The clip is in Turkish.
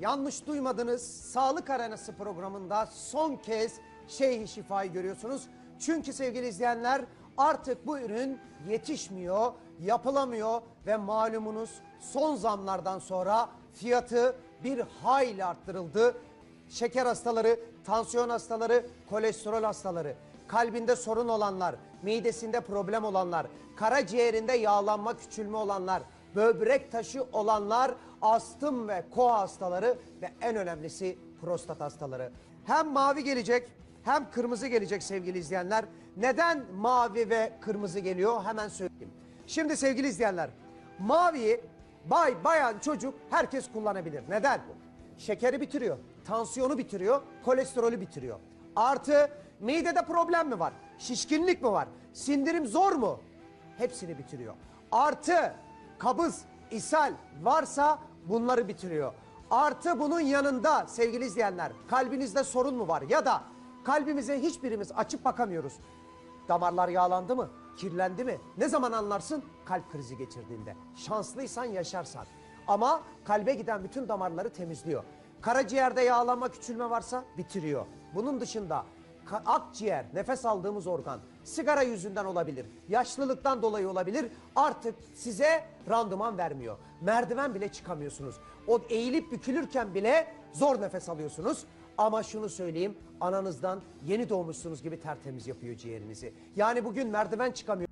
duymamış duymadınız Sağlık Arenası programında son kez Şeyh Şifa'yı görüyorsunuz. Çünkü sevgili izleyenler artık bu ürün yetişmiyor, yapılamıyor ve malumunuz son zamlardan sonra fiyatı bir hayli arttırıldı. Şeker hastaları, tansiyon hastaları, kolesterol hastaları, kalbinde sorun olanlar, midesinde problem olanlar, karaciğerinde yağlanma küçülme olanlar, böbrek taşı olanlar, astım ve koa hastaları ve en önemlisi prostat hastaları. Hem mavi gelecek hem kırmızı gelecek sevgili izleyenler. Neden mavi ve kırmızı geliyor hemen söyleyeyim. Şimdi sevgili izleyenler maviyi bay, bayan, çocuk herkes kullanabilir. Neden? Şekeri bitiriyor, tansiyonu bitiriyor, kolesterolü bitiriyor. Artı midede problem mi var? Şişkinlik mi var? Sindirim zor mu? Hepsini bitiriyor. Artı kabız, ishal varsa bunları bitiriyor. Artı bunun yanında sevgili izleyenler kalbinizde sorun mu var ya da kalbimize hiçbirimiz açıp bakamıyoruz. Damarlar yağlandı mı? Kirlendi mi? Ne zaman anlarsın? Kalp krizi geçirdiğinde. Şanslıysan yaşarsan. Ama kalbe giden bütün damarları temizliyor. Karaciğerde yağlanma küçülme varsa bitiriyor. Bunun dışında akciğer, nefes aldığımız organ sigara yüzünden olabilir, yaşlılıktan dolayı olabilir. Artık size randıman vermiyor. Merdiven bile çıkamıyorsunuz. O eğilip bükülürken bile zor nefes alıyorsunuz. Ama şunu söyleyeyim, ananızdan yeni doğmuşsunuz gibi tertemiz yapıyor ciğerinizi. Yani bugün merdiven çıkamıyor.